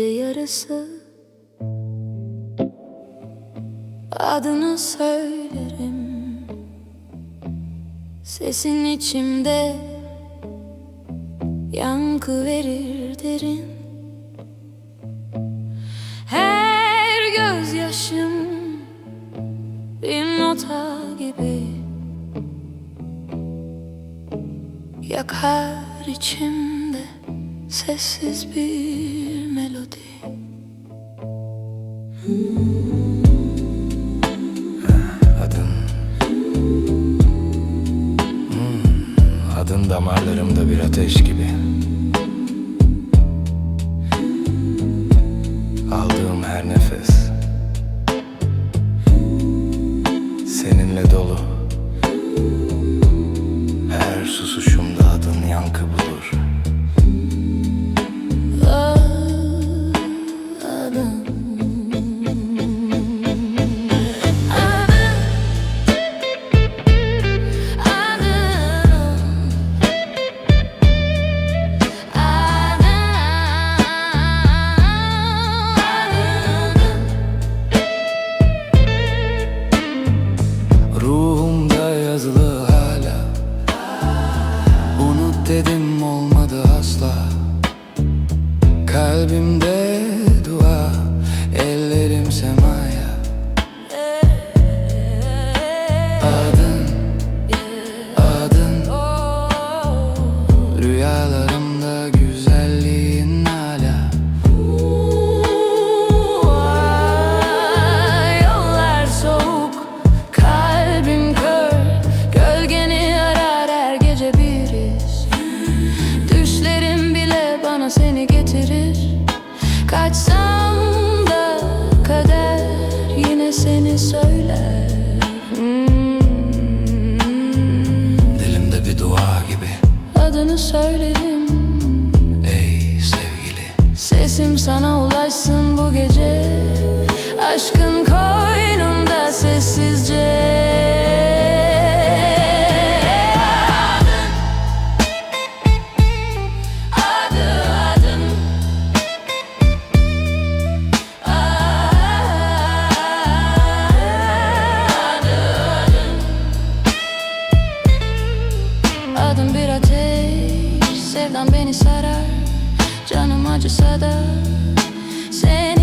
yarısı. Adını söylerim. Sesin içimde Yankı verir derin. Her gözyaşım Bir nota gibi. Yakar içimde Sessiz bir damarlarımda bir ateş gibi. Aldığım her nefes Seninle dolu. Her susuşumda adın yankı bulur Adını söylerim Ey sevgili. Sesim sana ulaşsın bu gece. Aşkın koynunda sessizce. Adım bir ateş Sevdan beni sarar. Canım acısa da Seni